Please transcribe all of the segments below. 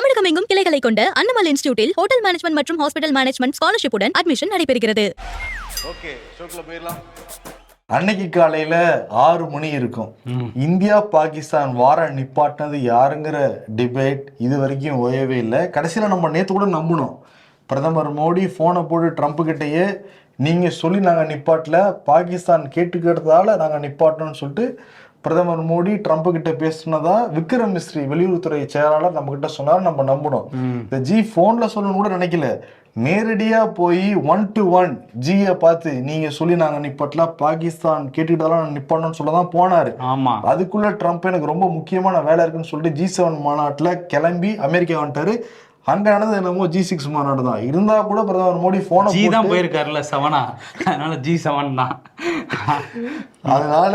தமிழகம் எங்கும் கிளைகளை கொண்ட அன்னமல் இன்ஸ்டிடியூட்டில் ஹோட்டல் மேனேஜ்மெண்ட் மற்றும் ஹாஸ்பிட்டல் மேனேஜ்மெண்ட் ஸ்காலர்ஷிப்புடன் அட்மிஷன் நடைபெறுகிறது. ஓகே ஷோக்கில் போயிடலாம். அன்னைக்கு காலையில ஆறு மணி இருக்கும். இந்தியா பாகிஸ்தான் வார நிப்பாட்டினது யாருங்கிற டிபேட் இது வரைக்கும் ஓயவே இல்லை. கடைசியில் நம்ம நேற்று கூட நம்பணும் பிரதமர் மோடி ஃபோனை போட்டு ட்ரம்ப் கிட்டேயே நீங்கள் சொல்லி நாங்கள் நிப்பாட்டல பாகிஸ்தான் கேட்டுக்கிறதால நாங்கள் நிப்பாட்டணும்னு சொல்லிட்டு பிரதமர் மோடி ட்ரம்ப் கிட்ட பேசுனதா விக்ரம் மிஸ்ரி வெளியுறவுத்துறை செயலாளர் நம்ம கிட்ட சொன்னார் நம்ம நம்பணும் இந்த ஜி ஃபோன்ல சொல்லணும்னு கூட நினைக்கல. நேரடியா போய் ஒன் டு ஒன் ஜியை பார்த்து நீங்க சொல்லி நாங்க நிப்பாட்டல பாகிஸ்தான் கேட்டுக்கிட்டாலும் நான் நிப்பாட்டணும்னு சொல்ல தான் போனாரு. ஆமா. அதுக்குள்ள ட்ரம்ப் எனக்கு ரொம்ப முக்கியமான வேலை இருக்குன்னு சொல்லிட்டு ஜி செவன் மாநாட்டுல கிளம்பி அமெரிக்கா வந்துட்டாரு. அங்க நடந்தது என்னமோ ஜி சிக்ஸ் மாநாடு தான். இருந்தா கூட பிரதமர் மோடி போன ஜி தான் போயிருக்காருல்ல செவனா அதனால ஜி செவன் தான். அதனால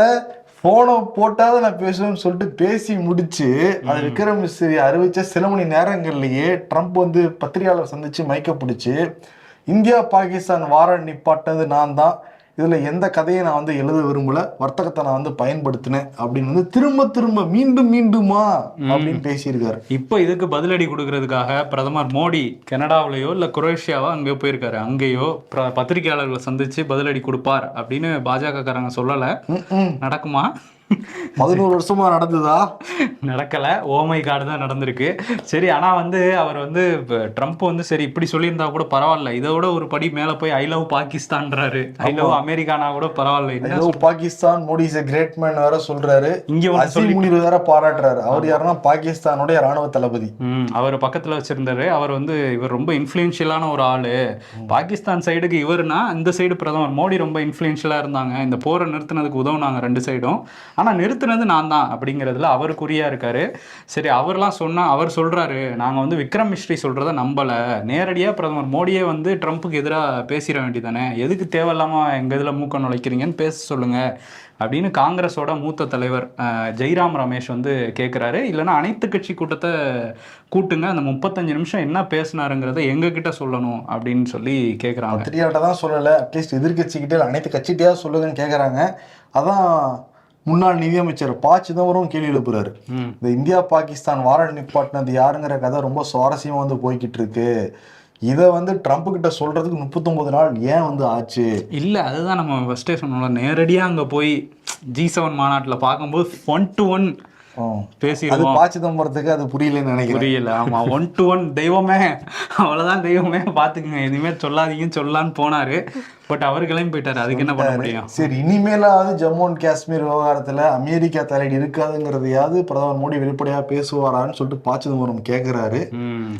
போனை போட்டாவது நான் பேசுவேன்னு சொல்லிட்டு பேசி முடிச்சு அது விக்ரம் மிஸ்ரி அறிவிச்ச சில மணி நேரங்கள்லயே ட்ரம்ப் வந்து பத்திரிகையாளர் சந்திச்சு மைக்க பிடிச்சு இந்தியா பாகிஸ்தான் வார நிப்பாட்டது நான் தான் இதுல எந்த கதையை நான் வந்து எழுத விரும்பல? வர்த்தகத்தை நான் வந்து பயன்படுத்தினேன் அப்படின்னு வந்து திரும்ப திரும்ப மீண்டும் மீண்டுமா அப்படின்னு பேசியிருக்காரு. இப்போ இதுக்கு பதிலடி கொடுக்கறதுக்காக பிரதமர் மோடி கனடாவிலேயோ இல்லை குரோஷியாவோ அங்கேயோ போயிருக்காரு. அங்கேயோ பத்திரிகையாளர்களை சந்திச்சு பதிலடி கொடுப்பார் அப்படின்னு பாஜக காரங்க சொல்லலை. நடக்குமா? பதினோரு வருஷமா நடந்ததா? நடக்கல. ஓமை கார்டு தான் நடந்திருக்கு. சரி ஆனா வந்து அவர் வந்து ட்ரம்ப் வந்து சரி இப்படி சொல்லியிருந்தா கூட பரவாயில்ல. இதை விட ஒரு படி மேல போய் ஐ லவ் பாகிஸ்தான்றாரு. ஐ லவ் அமெரிக்கானா கூட பரவாயில்ல. என்ன ஏதோ Pakistan Modi is great man வேற சொல்றாரு. இங்க அசீம் முனிர் வேற பாராட்டுறாரு. அவர் யாருன்னா பாகிஸ்தானுடைய ராணுவ தளபதி. அவர் பக்கத்துல வச்சிருந்தாரு. அவர் வந்து இவர் ரொம்ப இன்ஃப்ளூயன்ஷியலான ஒரு ஆளு. பாகிஸ்தான் சைடுக்கு இவருனா இந்த சைடு பிரதமர். மோடி ரொம்ப இன்ஃப்ளூயன்ஷியலா இருந்தாங்க. இந்த போரை நிறுத்தினதுக்கு உதவுனாங்க ரெண்டு சைடும் ஆனால் நிறுத்தினது நான் தான் அப்படிங்கிறதுல அவர் குறியாக இருக்காரு. சரி அவர்லாம் சொன்னால் அவர் சொல்கிறாரு நாங்கள் வந்து விக்ரம் மிஸ்ரி சொல்கிறத நம்பலை. நேரடியாக பிரதமர் மோடியே வந்து ட்ரம்ப்புக்கு எதிராக பேசிட வேண்டியதானே எதுக்கு தேவையில்லாமல் எங்கள் இதில் மூக்க நுழைக்கிறீங்கன்னு பேச சொல்லுங்கள் அப்படின்னு காங்கிரஸோட மூத்த தலைவர் ஜெய்ராம் ரமேஷ் வந்து கேட்குறாரு இல்லைன்னா அனைத்து கட்சி கூட்டத்தை கூட்டுங்க. அந்த முப்பத்தஞ்சு நிமிஷம் என்ன பேசினாருங்கிறத எங்ககிட்ட சொல்லணும். அப்படின்னு சொல்லி கேட்குறாங்க பத்திரிகையாளர்கிட்ட தான் சொல்லலை. அட்லீஸ்ட் எதிர்கட்சிக்கிட்டே அனைத்து கட்சிகிட்டே சொல்லுங்கன்னு கேட்குறாங்க அதான் முன்னாள் நிதியமைச்சர் ப சிதம்பரம் கேள்வி எழுப்புறாரு. இந்த இந்தியா பாகிஸ்தான் வார நிப்பாட்டினது யாருங்கிற கதை ரொம்ப சுவாரஸ்யமா வந்து போய்கிட்டு இருக்கு. இதை வந்து ட்ரம்ப் கிட்ட சொல்றதுக்கு முப்பத்தொன்பது நாள் ஏன் வந்து ஆச்சு? இல்லை அதுதான் நம்ம ஃபஸ்ட்டே சொன்னோம்ல நேரடியாக அங்கே போய் ஜி செவன் மாநாட்டில் பார்க்கும்போது ஒன் டு ஒன் ஆ. அது பேசிடுவோம் ப சிதம்பரத்துக்கு அது புரியலன்னு நினைக்கிறேன். புரியல. ஆமா ஒன் டு ஒன் தெய்வமே. அவ்வளவுதான் தெய்வமே. பாத்துக்குங்க எதுவுமே சொல்லாதீங்கன்னு சொல்லலான்னு போனாரு. பட் அவர் கிளம்பி போயிட்டாரு. அதுக்கு என்ன பண்ண முடியும்? சரி இனிமேலாவது ஜம்மு அண்ட் காஷ்மீர் விவகாரத்துல அமெரிக்கா தலையீடு இருக்காதுங்கிறதையாவது பிரதமர் மோடி வெளிப்படையா பேசுவாரான்னு சொல்லிட்டு ப சிதம்பரம் கேக்குறாரு.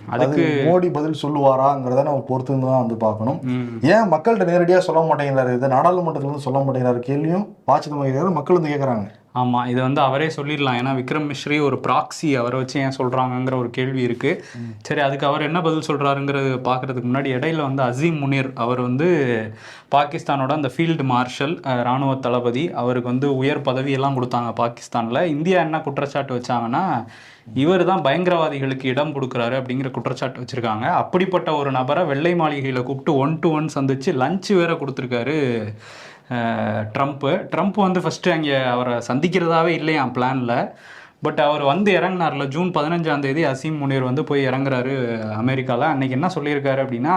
அதுக்கு மோடி பதில் சொல்லுவாராங்கிறத நம்ம பொறுத்து தான் வந்து பார்க்கணும். ஏன் மக்கள்கிட்ட நேரடியா சொல்ல மாட்டேங்கிறாரு? இதை நாடாளுமன்றத்துல இருந்து சொல்ல மாட்டேங்கிறாரு. கேள்வியும் ப சிதம்பரம் மக்கள் வந்து கேக்குறாங்க. ஆமா இதை வந்து அவரே சொல்லிடலாம். ஏன்னா விக்ரம் மிஸ்ரி ஒரு ப்ராக்ஸி அவரை வச்சு ஏன் சொல்றாங்கங்கிற ஒரு கேள்வி இருக்கு. சரி அதுக்கு அவர் என்ன பதில் சொல்றாருங்கிறது பார்க்கறதுக்கு முன்னாடி இடையில வந்து அசீம் முனீர் அவர் வந்து பாகிஸ்தானோட அந்த ஃபீல்டு மார்ஷல் அஹ், ராணுவ தளபதி அவருக்கு வந்து உயர் பதவி எல்லாம் கொடுத்தாங்க பாகிஸ்தான்ல. இந்தியா என்ன குற்றச்சாட்டு வச்சாங்கன்னா இவர் தான் பயங்கரவாதிகளுக்கு இடம் கொடுக்குறாரு அப்படிங்கிற குற்றச்சாட்டு வச்சிருக்காங்க. அப்படிப்பட்ட ஒரு நபரை வெள்ளை மாளிகையில கூப்பிட்டு ஒன் டு ஒன் சந்திச்சு லஞ்ச் வேற கொடுத்துருக்காரு. ட்ரம்ப்பு. ட்ரம்ப் வந்து ஃபஸ்ட்டு அங்கே அவரை சந்திக்கிறதாவே இல்லையாம் பிளானில் பட் அவர் வந்து இறங்குனார்ல ஜூன் பதினஞ்சாம் தேதி அசீம் முனீர் வந்து போய் இறங்குறாரு அமெரிக்காவில் அன்னைக்கு என்ன சொல்லியிருக்காரு அப்படின்னா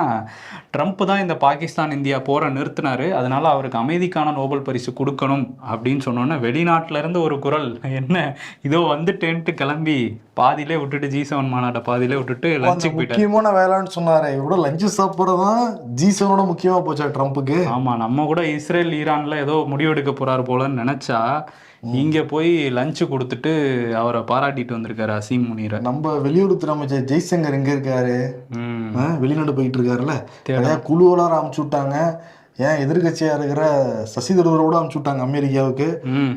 ட்ரம்ப் தான் இந்த பாகிஸ்தான் இந்தியா போரை நிறுத்தினாரு. அதனால அவருக்கு அமைதிக்கான நோபல் பரிசு கொடுக்கணும் அப்படின்னு சொன்னோன்னே வெளிநாட்டுல இருந்து ஒரு குரல் என்ன இதோ வந்துட்டேன்ட்டு கிளம்பி பாதியிலே விட்டுட்டு ஜி செவன் மாநாட்டை பாதியிலே விட்டுட்டு லஞ்சுக்கு முக்கியமான வேலைன்னு சொன்னாரு. இவரோட லஞ்சு சாப்பிட்றதுதான் ஜீசனோட முக்கியமா போச்சா ட்ரம்ப்புக்கு. ஆமா நம்ம கூட இஸ்ரேல் ஈரான்ல ஏதோ முடிவெடுக்க போறாரு போலன்னு நினைச்சா இங்க போய் லஞ்சு கொடுத்துட்டு அவரை பாராட்டிட்டு வந்திருக்காரு அசீம் முனீரை. நம்ம வெளியுறவுத்துறை அமைச்சர் ஜெய்சங்கர் எங்க இருக்காரு? வெளிநாடு போயிட்டு இருக்காருல்ல? குழுவெல்லாம் அமுச்சு விட்டாங்க? ஏன் எதிர்கட்சியா இருக்கிற சசி தரூரை கூட அமுச்சு விட்டாங்க அமெரிக்காவுக்கு?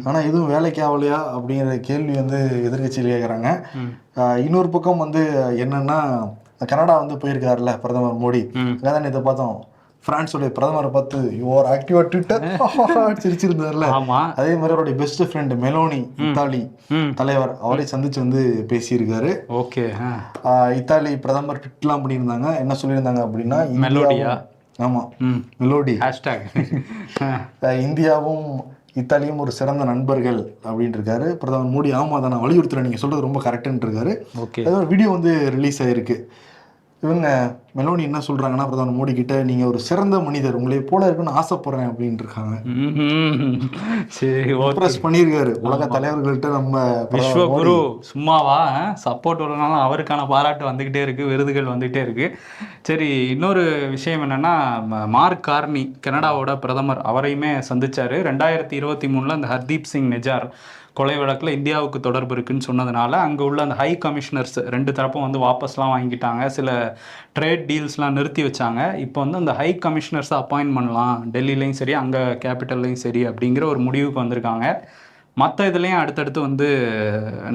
ஆனா எதுவும் வேலைக்கு ஆகலையா? அப்படிங்கிற கேள்வி வந்து எதிர்கட்சியில் கேட்குறாங்க. இன்னொரு பக்கம் வந்து என்னன்னா கனடா வந்து போயிருக்காருல்ல பிரதமர் மோடி. அதான் இதை பார்த்தோம். பிரான்ஸோட பிரதமரை பார்த்து யுவர் ஆக்டிவா ட்விட்டர் சிரிச்சிருந்தாருல. ஆமா. அதே மாதிரி அவருடைய பெஸ்ட் ஃப்ரெண்ட் மெலோனி இத்தாலி தலைவர் அவரை சந்திச்சு வந்து பேசியிருக்காரு. ஓகே இத்தாலி பிரதமர் ட்விட்லாம் பண்ணியிருந்தாங்க என்ன சொல்லியிருந்தாங்க அப்படின்னா மெலோடியா? ஆமா. மெலோடி. ஹேஷ்டாக். இந்தியாவும் இத்தாலியும் ஒரு சிறந்த நண்பர்கள் அப்படின்னு இருக்காரு. பிரதமர் மோடி ஆமா அதை நான் வலியுறுத்துறேன். நீங்க சொல்றது ரொம்ப கரெக்டுன்னு இருக்காரு. ஓகே. வீடியோ வந்து ரிலீஸ் ஆயிருக்கு. இவங்க மெலோனி என்ன சொல்றாங்கன்னா பிரதமர் மோடி கிட்ட நீங்க ஒரு சிறந்த மனிதர் உங்களை போல இருக்குன்னு ஆசைப்படுறேன் அப்படின்னு இருக்காங்க சரி இம்ப்ரெஸ் பண்ணியிருக்காரு. உலக தலைவர்கள்ட்ட நம்ம விஸ்வகுரு. சும்மாவா? சப்போர்ட் வரனாலும் அவருக்கான பாராட்டு வந்துகிட்டே இருக்கு விருதுகள் வந்துகிட்டே இருக்கு. சரி இன்னொரு விஷயம் என்னன்னா மார்க் கார்னி கனடாவோட பிரதமர் அவரையுமே சந்திச்சாரு. ரெண்டாயிரத்தி இருபத்தி மூணுல அந்த ஹர்தீப் சிங் நெஜார் கொலை வழக்கில் இந்தியாவுக்கு தொடர்பு இருக்குன்னு சொன்னதுனால அங்கே உள்ள அந்த ஹை கமிஷனர்ஸ் ரெண்டு தரப்பும் வந்து வாபஸ்லாம் வாங்கிட்டாங்க சில ட்ரேட் டீல்ஸ்லாம் நிறுத்தி வச்சாங்க. இப்போ வந்து அந்த ஹை கமிஷனர்ஸை அப்பாயின்ட் பண்ணலாம். டெல்லிலையும் சரி அங்கே கேபிட்டல்லையும் சரி அப்படிங்கிற ஒரு முடிவுக்கு வந்திருக்காங்க. மற்ற இதுலேயும் அடுத்தடுத்து வந்து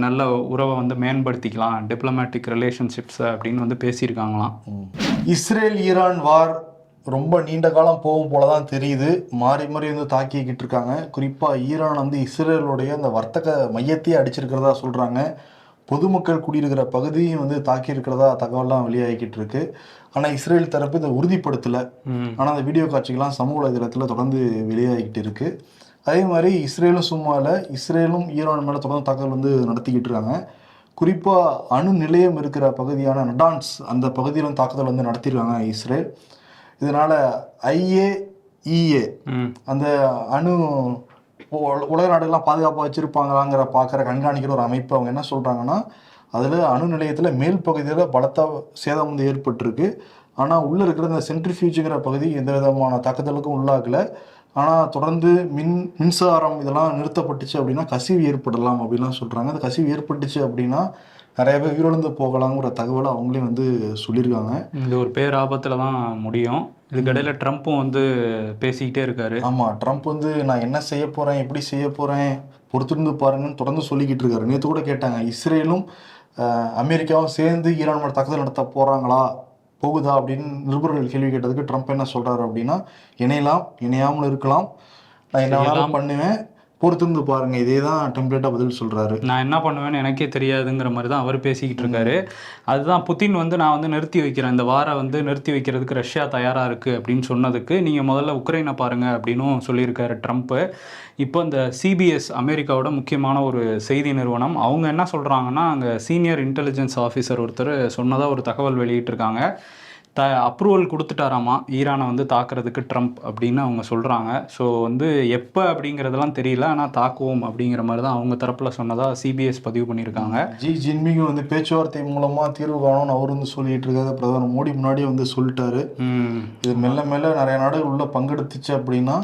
நல்ல உறவை வந்து மேம்படுத்திக்கலாம். டிப்ளமேட்டிக் ரிலேஷன்ஷிப்ஸ் அப்படின்னு வந்து பேசியிருக்காங்களாம். இஸ்ரேல் ஈரான் வார் ரொம்ப நீண்ட காலம் போகும் போல தான் தெரியுது. மாறி மாறி வந்து தாக்கிக்கிட்டு இருக்காங்க. குறிப்பாக ஈரான் வந்து இஸ்ரேலுடைய அந்த வர்த்தக மையத்தையே அடிச்சிருக்கிறதா சொல்கிறாங்க பொதுமக்கள் குடியிருக்கிற பகுதியும் வந்து தாக்கி இருக்கிறதா தகவல்லாம் வெளியாகிக்கிட்டு இருக்கு. ஆனால் இஸ்ரேல் தரப்பு இதை உறுதிப்படுத்தலை. ஆனால் அந்த வீடியோ காட்சிகள்லாம் சமூக வலைதளத்தில் தொடர்ந்து வெளியாகிக்கிட்டு இருக்கு. அதே மாதிரி இஸ்ரேலும் சும்மா இல்லை இஸ்ரேலும் ஈரான் மேலே தொடர்ந்து தாக்குதல் வந்து நடத்திக்கிட்டு இருக்காங்க. குறிப்பாக அணு நிலையம் இருக்கிற பகுதியான நடான்ஸ் அந்த பகுதியிலும் தாக்குதல் வந்து நடத்தியிருக்காங்க இஸ்ரேல். இதனால ஐஏஇஏ அந்த அணு உலக நாடுகள்லாம் பாதுகாப்பாக வச்சுருப்பாங்களாங்கிற பார்க்குற கண்காணிக்கிற ஒரு அமைப்பு அவங்க என்ன சொல்கிறாங்கன்னா அதில் அணு நிலையத்தில் மேல் பகுதியில் பலத்த சேதம் வந்து ஏற்பட்டிருக்கு. ஆனால் உள்ளே இருக்கிற இந்த சென்ட்ரிஃபியூஜுங்கிற பகுதி எந்த விதமான தாக்குதலுக்கும் உள்ளாகல. ஆனால் தொடர்ந்து மின் மின்சாரம் இதெல்லாம் நிறுத்தப்பட்டுச்சு அப்படின்னா கசிவு ஏற்படலாம் அப்படின்லாம் சொல்கிறாங்க அந்த கசிவு ஏற்பட்டுச்சு அப்படின்னா நிறைய பேர் உயிரிழந்து போகலாங்கிற தகவலை அவங்களே வந்து சொல்லியிருக்காங்க. இது ஒரு பேராபத்தில் தான் முடியும். இதுக்கடையில ட்ரம்ப்பும் வந்து பேசிக்கிட்டே இருக்காரு. ஆமா ட்ரம்ப் வந்து நான் என்ன செய்ய போறேன் எப்படி செய்ய போறேன் பொறுத்திருந்து பாருங்கன்னு தொடர்ந்து சொல்லிக்கிட்டு இருக்காரு. நேற்று கூட கேட்டாங்க இஸ்ரேலும் அமெரிக்காவும் சேர்ந்து ஈரான் மேல தாக்குதல் நடத்த போறாங்களா போகுதா அப்படின்னு நிருபர்கள் கேள்வி கேட்டதுக்கு ட்ரம்ப் என்ன சொல்றாரு அப்படின்னா இணையலாம் இணையாமல் இருக்கலாம். நான் என்ன. பண்ணுவேன். பொறுத்திருந்து பாருங்க இதே தான் டெம்ப்ளேட்டா பதில் சொல்றாரு. நான் என்ன பண்ணுவேன்னு எனக்கே தெரியாதுங்கிற மாதிரி தான் அவர் பேசிக்கிட்டு இருக்காரு. அதுதான் புதின் வந்து நான் வந்து நிறுத்தி வைக்கிறேன். இந்த வாரை வந்து நிறுத்தி வைக்கிறதுக்கு ரஷ்யா தயாராக இருக்குது அப்படின்னு சொன்னதுக்கு நீங்கள் முதல்ல உக்ரைனை பாருங்கள் அப்படின்னும் சொல்லியிருக்காரு ட்ரம்ப்பு இப்போ இந்த சிபிஎஸ் அமெரிக்காவோட முக்கியமான ஒரு செய்தி நிறுவனம் அவங்க என்ன சொல்கிறாங்கன்னா அங்கே சீனியர் இன்டெலிஜென்ஸ் ஆஃபீஸர் ஒருத்தர் சொன்னதாக ஒரு தகவல் வெளியிட்டிருக்காங்க. த அப்ரூவல் கொடுத்துட்டாராமா? ஈரானை வந்து தாக்குறதுக்கு ட்ரம்ப் அப்படின்னு அவங்க சொல்கிறாங்க ஸோ வந்து எப்போ அப்படிங்கிறதெல்லாம் தெரியல. ஆனால் தாக்குவோம் அப்படிங்கிற மாதிரி தான் அவங்க தரப்பில் சொன்னதாக சிபிஎஸ் பதிவு பண்ணியிருக்காங்க. ஜி ஜின்மிங் வந்து பேச்சுவார்த்தை மூலமா தீர்வு காணும்னு அவர் வந்து சொல்லிட்டு இருக்காரு. பிரதமர் மோடி முன்னாடியே வந்து சொல்லிட்டாரு. இது மெல்ல மெல்ல நிறைய நாடுகள் உள்ள பங்கெடுத்துச்சு அப்படின்னா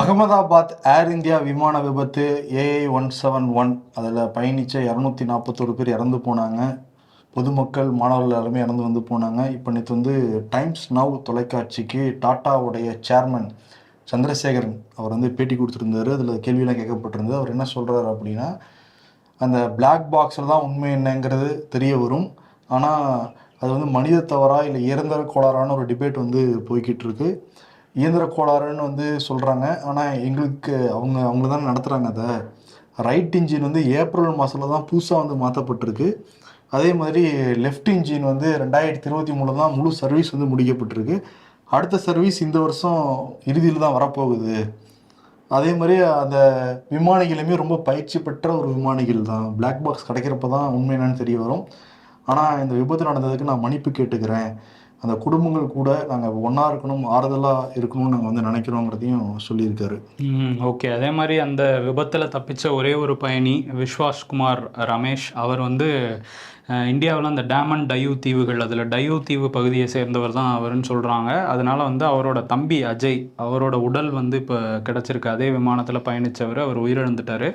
அகமதாபாத் ஏர் இந்தியா விமான விபத்து ஏஐ ஒன் செவன் ஒன் அதில் பயணிச்ச இரநூத்தி நாற்பத்தோரு பேர் இறந்து போனாங்க. பொதுமக்கள் மாணவர்கள் எல்லாருமே இறந்து வந்து போனாங்க. இப்போ நேற்று வந்து டைம்ஸ் நவ் தொலைக்காட்சிக்கு டாட்டாவுடைய சேர்மன் சந்திரசேகரன் அவர் வந்து பேட்டி கொடுத்துருந்தாரு. அதில் கேள்வியெல்லாம் கேட்கப்பட்டிருந்தது. அவர் என்ன சொல்கிறாரு அப்படின்னா அந்த பிளாக் பாக்ஸில் தான் உண்மை என்னங்கிறது தெரிய வரும். ஆனால் அது வந்து மனித தவறா இல்லை இயந்திர கோளாறான ஒரு டிபேட் வந்து போய்கிட்டு இருக்கு. இயந்திர கோளாறுன்னு வந்து சொல்கிறாங்க ஆனால் எங்களுக்கு அவங்க அவங்க தான் நடத்துகிறாங்க அதை. ரைட் இன்ஜின் வந்து ஏப்ரல் மாதத்தில் தான் புதுசாக வந்து மாற்றப்பட்டிருக்கு அதே மாதிரி லெஃப்ட் இன்ஜின் வந்து ரெண்டாயிரத்தி இருபத்தி மூணில் தான் முழு சர்வீஸ் வந்து முடிக்கப்பட்டிருக்கு. அடுத்த சர்வீஸ் இந்த வருஷம் இறுதியில் தான் வரப்போகுது. அதே மாதிரி அந்த விமானிகளுமே ரொம்ப பயிற்சி பெற்ற ஒரு விமானிகள் தான். பிளாக் பாக்ஸ் கிடைக்கிறப்ப தான் உண்மை என்னன்னு தெரிய வரும். ஆனால் இந்த விபத்து நடந்ததுக்கு நான் மன்னிப்பு கேட்டுக்கிறேன். அந்த குடும்பங்கள் கூட நாங்கள் ஒன்றா இருக்கணும் ஆறுதலாக இருக்கணும்னு நாங்கள் வந்து நினைக்கிறோங்கிறதையும் சொல்லியிருக்காரு. ஓகே. அதே மாதிரி அந்த விபத்தில் தப்பிச்ச ஒரே ஒரு பயணி விஸ்வாஸ் குமார் ரமேஷ் அவர் வந்து இந்தியாவில் அந்த டேமன் டயூ தீவுகள் அதில் டயூ தீவு பகுதியை சேர்ந்தவர் தான் அவர்னு சொல்கிறாங்க அதனால் வந்து அவரோட தம்பி அஜய் அவரோட உடல் வந்து இப்போ கிடச்சிருக்கு. அதே விமானத்தில் பயணித்தவர் அவர் உயிரிழந்துட்டார்.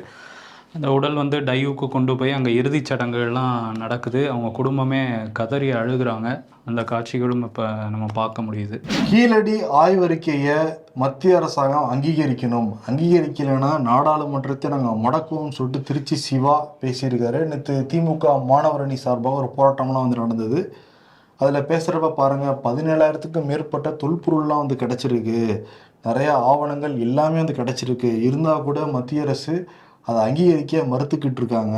அந்த உடல் வந்து டையூக்கு கொண்டு போய் அங்கே இறுதிச் சடங்குகள்லாம் நடக்குது. அவங்க குடும்பமே கதறி அழுகுறாங்க. அந்த காட்சிகளும் இப்போ நம்ம பார்க்க முடியுது. கீழடி ஆய்வறிக்கையை மத்திய அரசாங்கம் அங்கீகரிக்கணும். அங்கீகரிக்கலைன்னா நாடாளுமன்றத்தை நாங்கள் முடக்குவோம்னு சொல்லிட்டு திருச்சி சிவா பேசியிருக்காரு. நேற்று திமுக மாணவர் அணி சார்பாக ஒரு போராட்டம்லாம் வந்து நடந்தது. அதில் பேசுகிறப்ப பாருங்கள் பதினேழாயிரத்துக்கும் மேற்பட்ட தொல்பொருள்லாம் வந்து கிடச்சிருக்கு. நிறையா ஆவணங்கள் எல்லாமே வந்து கிடச்சிருக்கு. இருந்தால் கூட மத்திய அரசு அதை அங்கீகரிக்க மறுத்துக்கிட்டு இருக்காங்க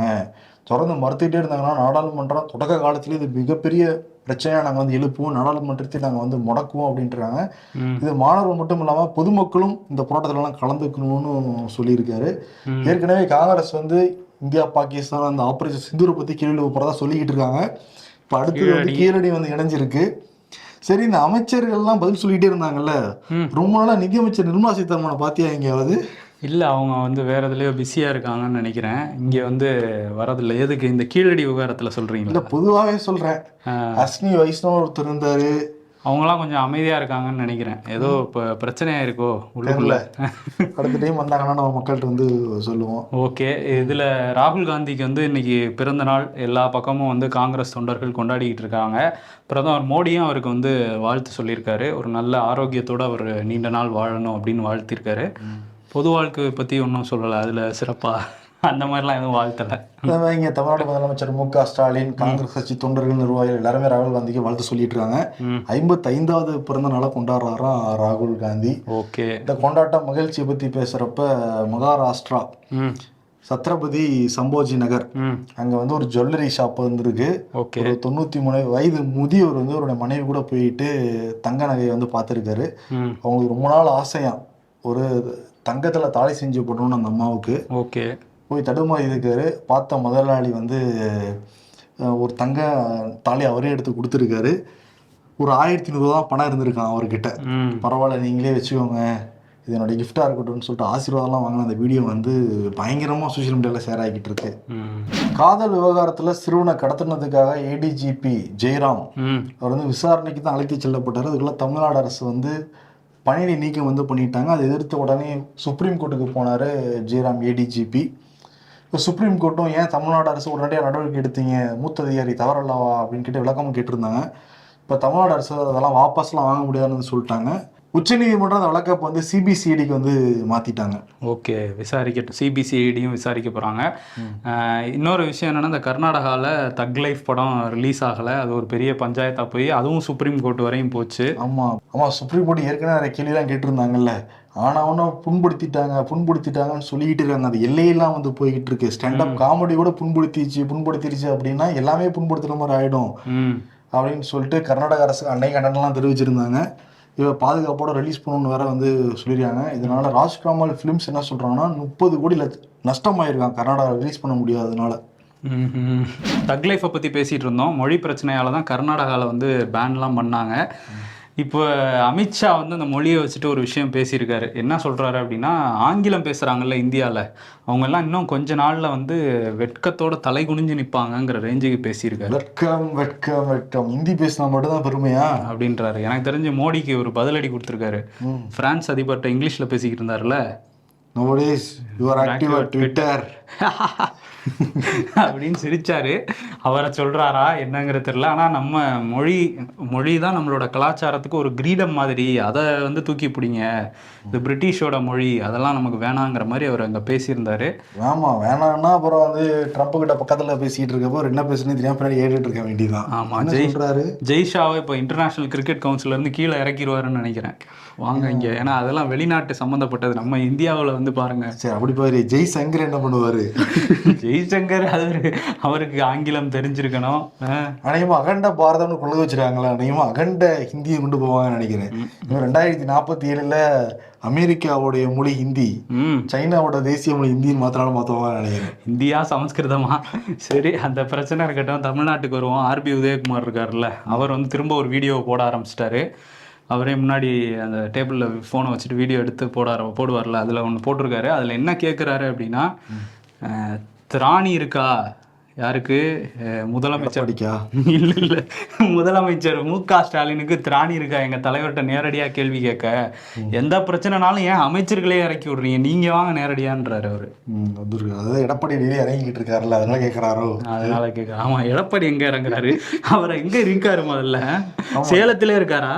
தொடர்ந்து மறுத்துக்கிட்டே இருந்தாங்கன்னா நாடாளுமன்றம் தொடக்க காலத்துல இது மிகப்பெரிய பிரச்சனையா நாங்க வந்து எழுப்புவோம். நாடாளுமன்றத்தை நாங்க வந்து முடக்குவோம் அப்படின்றாங்க. இது மாணவர்கள் மட்டும் இல்லாம பொதுமக்களும் இந்த போராட்டத்துல எல்லாம் கலந்துக்கணும்னு சொல்லியிருக்காரு. ஏற்கனவே காங்கிரஸ் வந்து இந்தியா பாகிஸ்தான் அந்த ஆபரேஷன் சிந்தூரை பத்தி கேள்வி போறதா சொல்லிக்கிட்டு இருக்காங்க இப்ப அடுத்தது வந்து கீழடி. வந்து இணைஞ்சிருக்கு. சரி இந்த அமைச்சர்கள்லாம் பதில் சொல்லிட்டே இருந்தாங்கல்ல. ரொம்ப நாளா நிதியமைச்சர் நிர்மலா சீதாராமனை பாத்தியா எங்கேயாவது? இல்லை அவங்க வந்து வேற எதுலயோ பிஸியாக இருக்காங்கன்னு நினைக்கிறேன். இங்கே வந்து வரதில்லை எதுக்கு இந்த கீழடி விவகாரத்தில் இல்ல சொல்கிறீங்களா பொதுவாவே சொல்றேன். அஸ்னி வைஷ்ணவ் ஒருத்தர் இருந்தாரு. அவங்களாம் கொஞ்சம் அமைதியாக இருக்காங்கன்னு நினைக்கிறேன். ஏதோ இப்போ பிரச்சனையாக இருக்கோ உள்ளுக்குள்ள? அடுத்த டைம் வந்தாங்கன்னா நம்ம மக்கள்கிட்ட வந்து சொல்லுவோம். ஓகே. இதில் ராகுல் காந்திக்கு வந்து இன்னைக்கு பிறந்த நாள். எல்லா பக்கமும் வந்து காங்கிரஸ் தொண்டர்கள் கொண்டாடிக்கிட்டு இருக்காங்க. பிரதமர் மோடியும் அவருக்கு வந்து வாழ்த்து சொல்லியிருக்காரு. ஒரு நல்ல ஆரோக்கியத்தோட அவர் நீண்ட நாள் வாழணும் அப்படின்னு வாழ்த்திருக்காரு. பொது வாழ்க்கை பற்றி ஒன்றும் சொல்லலை. அதில் சிறப்பாக அந்த மாதிரிலாம் எதுவும் வாழ்த்தலை. இங்க தமிழ்நாடு முதலமைச்சர் மு க ஸ்டாலின் காங்கிரஸ் கட்சி தொண்டர்கள் நிர்வாகிகள் எல்லாருமே ராகுல் காந்திக்கு வாழ்த்து சொல்லிட்டு இருக்காங்க ம். ஐம்பத்தி ஐந்தாவது பிறந்த நாளை கொண்டாடுறாராம் ராகுல் காந்தி. ஓகே. இந்த கொண்டாட்டம் மகிழ்ச்சியை பத்தி பேசுறப்ப மகாராஷ்டிரா சத்ரபதி சம்போஜி நகர். அங்க வந்து ஒரு ஜுவல்லரி ஷாப் வந்திருக்கு. ஒரு தொண்ணூத்தி மூணு வயது முதியவர் வந்து அவருடைய மனைவி கூட போயிட்டு தங்க நகையை வந்து பார்த்துருக்காரு. அவங்களுக்கு ரொம்ப நாள் ஆசையாம். ஒரு தங்கத்துல தாலி செஞ்சு போடணும்னு அந்த அம்மாவுக்கு. ஓகே. போய் தடுமாறி இருக்காரு. பார்த்த முதலாளி வந்து ஒரு தங்க தாலி அவரே எடுத்து கொடுத்துருக்காரு. ஒரு ஆயிரத்தி நூறுரூவா தான் பணம் இருந்திருக்கான் அவர்கிட்ட. பரவாயில்ல நீங்களே வச்சுக்கோங்க. இது என்னோட கிஃப்டாக இருக்கட்டும்னு சொல்லிட்டு ஆசீர்வாதம்லாம் வாங்கின அந்த வீடியோ வந்து பயங்கரமாக சோஷியல் மீடியாவில் ஷேர் ஆகிட்டு இருக்கு. காதல் விவகாரத்தில் சிறுவனை கடத்தினதுக்காக ஏடிஜிபி ஜெயராம். அவர் வந்து விசாரணைக்கு தான் அழைத்து செல்லப்பட்டார். அதுக்குள்ள தமிழ்நாடு அரசு வந்து பணியிடை நீக்கம் வந்து பண்ணிட்டாங்க. அதை எதிர்த்து உடனே சுப்ரீம் கோர்ட்டுக்கு போனார் ஜெயராம் ஏடிஜிபி இப்போ சுப்ரீம் கோர்ட்டும் ஏன் தமிழ்நாடு அரசு உடனடியாக நடவடிக்கை எடுத்தீங்க? மூத்த அதிகாரி தவறல்லவா? அப்படின்னு கேட்டு விளக்கமும் கேட்டிருந்தாங்க. இப்போ தமிழ்நாடு அரசு அதெல்லாம் வாபஸ்லாம் வாங்க முடியாதுன்னு சொல்லிட்டாங்க. உச்சநீதிமன்றம் அந்த வழக்கை வந்து சிபிசிஐடிக்கு வந்து மாற்றிட்டாங்க ஓகே விசாரிக்கட்டும். சிபிசிஐடியும் விசாரிக்க போகிறாங்க இன்னொரு விஷயம் என்னன்னா இந்த கர்நாடகாவில் தக் லைஃப் படம் ரிலீஸ் ஆகலை. அது ஒரு பெரிய பஞ்சாயத்தாக போய் அதுவும் சுப்ரீம் கோர்ட் வரையும் போச்சு. ஆமாம் ஆமாம் சுப்ரீம் கோர்ட் ஏற்கனவே நிறைய கேள்விலாம் கேட்டிருந்தாங்கல்ல. ஆனால் ஒன்றும் புண்படுத்திட்டாங்க புண்படுத்திட்டாங்கன்னு சொல்லிக்கிட்டு இருக்காங்க. அது எல்லையெல்லாம் வந்து போய்கிட்டு இருக்கு ஸ்டாண்டப் காமெடி கூட புண்படுத்திச்சு புண்படுத்திருச்சு அப்படின்னா எல்லாமே புண்படுத்துற மாதிரி ஆயிடும். ம். அப்படின்னு சொல்லிட்டு கர்நாடக அரசு அன்னை கண்டனம்லாம் தெரிவிச்சிருந்தாங்க. இதை பாதுகாப்போட ரிலீஸ் பண்ணணும்னு வேற வந்து சொல்லியிருக்காங்க. இதனால ராஜ்கமல் ஃபிலிம்ஸ் என்ன சொல்றாங்கன்னா முப்பது கோடி லட்ச நஷ்டமாயிருக்கான் கர்நாடகா ரிலீஸ் பண்ண முடியாததுனால. தக் லைஃப்பை பற்றி பேசிகிட்டு இருந்தோம். மொழி பிரச்சனையால் தான் கர்நாடகாவில் வந்து பேன்லாம் பண்ணாங்க. இப்போ அமித்ஷா வந்து அந்த மொழியை வச்சுட்டு ஒரு விஷயம் பேசியிருக்காரு. என்ன சொல்கிறாரு அப்படின்னா ஆங்கிலம் பேசுகிறாங்கல்ல இந்தியாவில் அவங்கெல்லாம் இன்னும் கொஞ்ச நாளில் வந்து வெட்கத்தோட தலை குனிஞ்சு நிற்பாங்கங்கிற ரேஞ்சுக்கு பேசியிருக்காரு. வெட்கம் வெட்கம் வெட்கம். ஹிந்தி பேசினா மட்டும்தான் பெருமையா? அப்படின்றாரு. எனக்கு தெரிஞ்சு மோடிக்கு ஒரு பதிலடி கொடுத்துருக்காரு. ம். பிரான்ஸ் அதிபர்கிட்ட இங்கிலீஷில் பேசிக்கிட்டு இருந்தாருல்ல. நோடேஸ் யுவர் ஆக்டிவ் ட்விட்டர் அப்படின்னு சிரிச்சாரு. அவரை சொல்றாரா என்னங்கிறது தெரியல. ஆனா நம்ம மொழி மொழி தான் நம்மளோட கலாச்சாரத்துக்கு ஒரு கிரீடம் மாதிரி. அதை வந்து தூக்கி பிடிங்க. இந்த பிரிட்டிஷோட மொழி. அதெல்லாம் நமக்கு வேணாங்கிற மாதிரி அவர் அங்க பேசியிருந்தாரு. ஆமா வேணாம்னா அப்புறம் வந்து ட்ரம்ப் கிட்ட பக்கத்துல பேசிட்டு இருக்கப்போ என்ன பேசுன்னு தெரியாம பின்னாடி ஏறிட்டு இருக்க வேண்டியதுதான். ஆமா, ஜெய். சொல்றாரு? ஜெய்ஷாவை இப்போ இன்டர்நேஷனல் கிரிக்கெட் கவுன்சில்ல இருந்து கீழே இறக்கிடுவாருன்னு நினைக்கிறேன். வாங்க இங்க. ஏன்னா அதெல்லாம் வெளிநாட்டு சம்மந்தப்பட்டது நம்ம இந்தியாவுல வந்து பாருங்க. சரி அப்படி பாரு. ஜெய் சங்கர் என்ன பண்ணுவாரு? ஜெய்சங்கர் அவரு அவருக்கு ஆங்கிலம் தெரிஞ்சிருக்கணும். அநேகமா அகண்ட பாரதம்னு கொண்டு வச்சிருக்காங்களா அநேகமா அகண்ட ஹிந்தியை கொண்டு போவாங்கன்னு நினைக்கிறேன். ரெண்டாயிரத்தி நாற்பத்தி ஏழுல அமெரிக்காவுடைய மொழி ஹிந்தி ம். சைனாவோட தேசிய மொழி ஹிந்தின்னு மாத்தினாலும் மாத்துவாங்கன்னு நினைக்கிறேன். இந்தியா சமஸ்கிருதமா? சரி அந்த பிரச்சனை இருக்கட்டும். தமிழ்நாட்டுக்கு வருவோம். ஆர்பி உதயகுமார் இருக்காருல்ல அவர் வந்து திரும்ப ஒரு வீடியோ போட ஆரம்பிச்சிட்டாரு. அவரே முன்னாடி அந்த டேபிளில் ஃபோனை வச்சுட்டு வீடியோ எடுத்து போட போடுவார்ல அதில் ஒன்று போட்டிருக்காரு. அதில் என்ன கேட்குறாரு அப்படின்னா திராணி இருக்கா? யாருக்கு? முதலமைச்சர். படிக்கா இல்ல இல்ல. முதலமைச்சர் மு க ஸ்டாலினுக்கு திராணி இருக்கா? எங்க தலைவர்கிட்ட நேரடியா கேள்வி கேட்க. எந்த பிரச்சனைனாலும் ஏன் அமைச்சர்களே இறக்கி விடுறீங்க? நீங்க வாங்க நேரடியான்றாரு அவரு. அதாவது எடப்பாடி வெளியே இறங்கிக்கிட்டு இருக்காருல்ல அதனால கேட்கறாரோ அதனால கேட்க ஆமா எடப்பாடி எங்க இறங்குறாரு? அவர் எங்க இருக்காரு முதல்ல? சேலத்திலே இருக்காரா?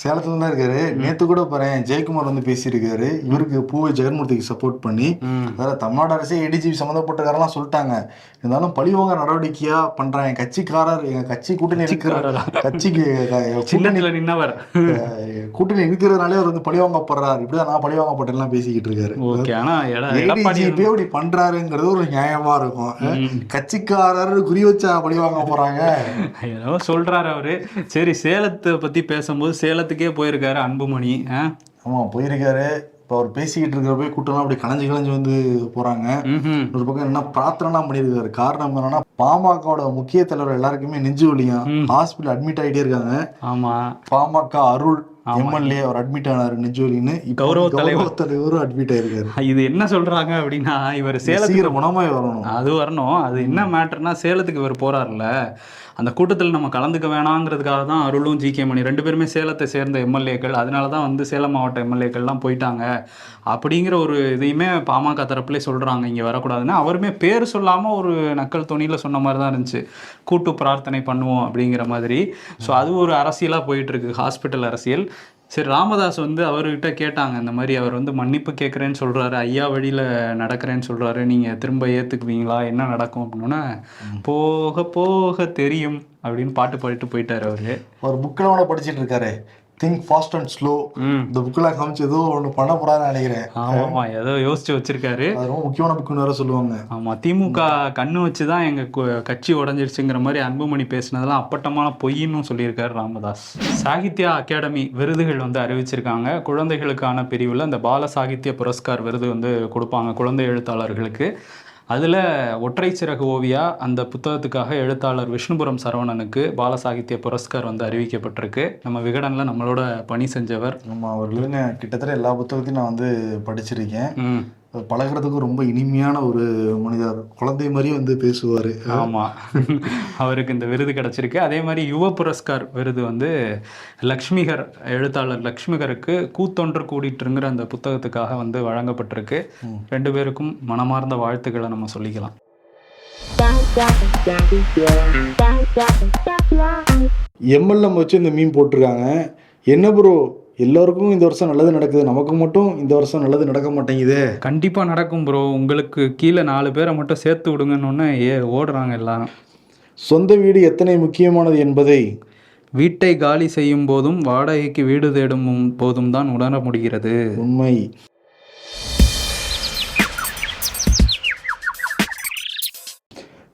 சேலத்துல தான் இருக்காரு நேத்து கூட பாறேன் ஜெயக்குமார் வந்து பேசியிருக்காரு. இவருக்கு பூவை ஜெகன்மூர்த்திக்கு சப்போர்ட் பண்ணி. அதாவது தமிழ்நாடு அரசே ஏடிஜிபி சம்மந்தப்பட்டக்காரெல்லாம் சொல்லிட்டாங்க. இருந்தாலும் பழிவாங்க நடவடிக்கையா பண்றாங்க என் கட்சிக்காரர் எங்க கட்சி கூட்டணி இருக்கிற? கட்சிக்கு சின்னத்துல நின்னவர். கூட்டணி இருக்கிறதுனாலே அவர் வந்து பழிவாங்கப்படுறாரு. இப்படிதான் நான் பழிவாங்கப்பட்டேன்லாம் பேசிக்கிட்டு இருக்காரு. ஓகே ஆனா இப்படி பண்றாருங்கிறது ஒரு நியாயமா இருக்கும். கட்சிக்காரர் குறி வச்சா பழிவாங்க போறாங்க. ஏதோ சொல்றாரு அவரு. சரி சேலத்தை பத்தி பேசும்போது சேலத்துக்கே போயிருக்காரு அன்புமணி? ஆமா போயிருக்காரு. இப்ப அவர் பேசிக்கிட்டு இருக்கிறப்ப கூட்டம்லாம் அப்படி கலைஞ்சு கலைஞ்சு வந்து போறாங்க. ஒரு பக்கம் என்ன பிரார்த்தனை பண்ணியிருக்காரு காரணம் என்னன்னா பாமகவோட முக்கிய தலைவர் எல்லாருக்குமே நெஞ்சு வலியும். ஹாஸ்பிட்டல் அட்மிட் ஆயிட்டே இருக்காங்க ஆமா பாமக அருள். எம்எல்ஏ அவர் அட்மிட் ஆனாரு நெஞ்சு வலின்னு இப்ப கௌரவ தலைவர். தலைவரும் அட்மிட் ஆயிருக்காரு. இது என்ன சொல்றாங்க அப்படின்னா இவர் சேலத்துக்கு குணமாய் வரணும். அது வரணும். அது என்ன மேட்டர்னா சேலத்துக்கு இவர் போறாருல்ல. அந்த கூட்டத்தில் நம்ம கலந்துக்க வேணாங்கிறதுக்காக தான் அருளும் ஜி கே மணி. ரெண்டு பேருமே சேலத்தை சேர்ந்த எம்எல்ஏக்கள் அதனால தான் வந்து சேலம் மாவட்ட எம்எல்ஏக்கள்லாம் போயிட்டாங்க. அப்படிங்கிற ஒரு இதையுமே பாமக தரப்புலேயே சொல்கிறாங்க இங்கே வரக்கூடாதுன்னு. அவருமே பேர் சொல்லாமல் ஒரு நக்கல் துணியில் சொன்ன மாதிரி தான் இருந்துச்சு. கூட்டு பிரார்த்தனை பண்ணுவோம் அப்படிங்கிற மாதிரி. ஸோ அது ஒரு அரசியலாக போயிட்டு இருக்கு. ஹாஸ்பிட்டல் அரசியல். சரி ராமதாஸ் வந்து அவர்கிட்ட கேட்டாங்க இந்த மாதிரி அவர் வந்து மன்னிப்பு கேட்குறேன்னு சொல்றாரு ஐயா வழியில நடக்கிறேன்னு சொல்றாரு நீங்க திரும்ப ஏத்துக்குவீங்களா என்ன நடக்கும் அப்படின்னா போக போக தெரியும் அப்படின்னு பாட்டு பாடிட்டு போயிட்டாரு அவரு. அவர் புக்கில் படிச்சிட்டு இருக்காரு. திங்க் ஃபாஸ்ட் அண்ட் ஸ்லோ இந்த புக்கெல்லாம் காமிச்சு ஏதோ ஒன்று பண்ண போறான்னு நினைக்கிறேன். ஆமா ஏதோ யோசிச்சு வச்சிருக்காரு. அது ரொம்ப முக்கியமான புக்குன்னு வேற சொல்லுவாங்க. ஆமா திமுக கண்ணு வச்சு தான் எங்க கு- கட்சி உடஞ்சிருச்சுங்கிற மாதிரி அன்புமணி பேசுனதெல்லாம் அப்பட்டமான பொய்ன்னு சொல்லியிருக்காரு ராமதாஸ். சாகித்யா அகாடமி விருதுகள் வந்து அறிவிச்சிருக்காங்க. குழந்தைகளுக்கான பிரிவில் அந்த பால சாகித்ய புரஸ்கார் விருது வந்து கொடுப்பாங்க குழந்தை எழுத்தாளர்களுக்கு. அதில் ஒற்றை சிறகு ஓவியா அந்த புத்தகத்துக்காக எழுத்தாளர் விஷ்ணுபுரம் சரவணனுக்கு பால சாகித்ய புரஸ்கார் வந்து அறிவிக்கப்பட்டிருக்கு. நம்ம விகடனில் நம்மளோட பணி செஞ்சவர். நம்ம அவர் கிட்டத்தட்ட எல்லா புத்தகத்தையும் நான் வந்து படிச்சிருக்கேன். ம் பழகுறதுக்கு ரொம்ப இனிமையான ஒரு மனிதர். குழந்தை மாதிரியே வந்து பேசுவாரு. ஆமா. அவருக்கு இந்த விருது கிடைச்சிருக்கு. அதே மாதிரி யுவ புரஸ்கார் விருது வந்து லக்ஷ்மிகர் எழுத்தாளர் லக்ஷ்மிகருக்கு கூத்தொன்று கூடிட்டுங்கிற அந்த புத்தகத்துக்காக வந்து வழங்கப்பட்டிருக்கு. ரெண்டு பேருக்கும் மனமார்ந்த வாழ்த்துக்களை நம்ம சொல்லிக்கலாம். எம்எல்எம் வச்சு இந்த மீன் போட்டிருக்காங்க. என்ன ப்ரோ எல்லாருக்கும் இந்த வருஷம் நல்லது நடக்குது. நமக்கு மட்டும் இந்த வருஷம் நல்லது நடக்க மாட்டேங்குதே. கண்டிப்பா நடக்கும் ப்ரோ உங்களுக்கு கீழே நாலு பேரை மட்டும் சேர்த்து விடுங்கன்னு ஏ ஓடுறாங்க எல்லாரும். சொந்த வீடு எத்தனை முக்கியமானது என்பதை வீட்டை காலி செய்யும் போதும் வாடகைக்கு வீடு தேடும் போதும் தான் உணர முடிகிறது. உண்மை.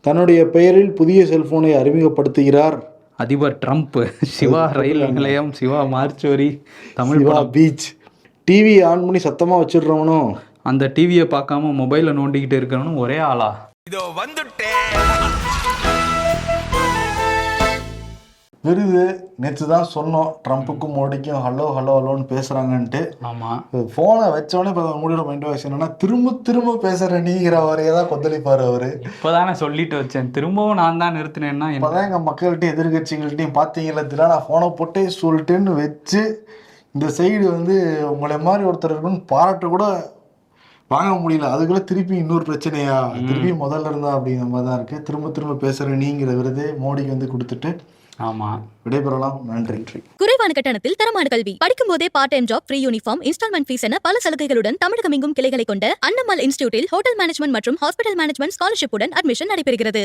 தன்னுடைய பெயரில் புதிய செல்போனை அறிமுகப்படுத்துகிறார் அதிபர் ட்ரம்ப் சிவா ரயில் நிலையம் சிவா மார்ச்சுவரி தமிழ் படம். பீச். டிவி ஆன் பண்ணி சத்தமா வச்சிடுறவனும் அந்த டிவியை பார்க்காம மொபைலை நோண்டிக்கிட்டு இருக்கிறவனும் ஒரே ஆளா? விருது நேற்று தான் சொன்னோம். ட்ரம்ப்புக்கும் மோடிக்கும் ஹலோ ஹலோ ஹலோன்னு பேசுறாங்கன்ட்டு. ஆமா. ஃபோனை வச்சோடனே இப்போ மோடியோட மைண்ட் வாய்ஸ் என்னன்னா திரும்ப திரும்ப பேசுற நீங்கிற வரையே தான் கொந்தளிப்பாரு அவரு. இப்போதானே சொல்லிட்டு வச்சேன். திரும்பவும் நான் தான் நிறுத்தினேன்னா என்ன? இப்போதான் எங்க மக்கள்கிட்டையும் எதிர்கட்சிகள்கிட்டையும் பார்த்தீங்களா திடா நான் ஃபோனை போட்டே சொல்லிட்டேன்னு வச்சு இந்த சைடு வந்து உங்களை மாதிரி ஒருத்தர் இருக்குன்னு பாராட்டு கூட வாங்க முடியல. அதுக்குள்ள திருப்பி இன்னொரு பிரச்சனையா? திருப்பி முதல்ல இருந்தா அப்படிங்கிற மாதிரி தான் இருக்கு. திரும்ப திரும்ப பேசுற நீங்கிற விருது மோடிக்கு வந்து கொடுத்துட்டு ஆமா. விடைபெறலாம். நன்றி. குறைவான கட்டணத்தில் தரமான கல்வி. படிக்கும் போதே part time job free uniform installment fees என பல சலுகைகளுடன் தமிழகம் எங்கும் கிளைகளை கொண்ட அன்னமல் இன்ஸ்டியூட்டில் ஹோட்டல் மேனேஜ்மெண்ட் மற்றும் ஹாஸ்பிட்டல் மேனேஜ்மெண்ட் ஸ்காலர்ஷிப்புடன் அட்மிஷன் நடைபெறுகிறது.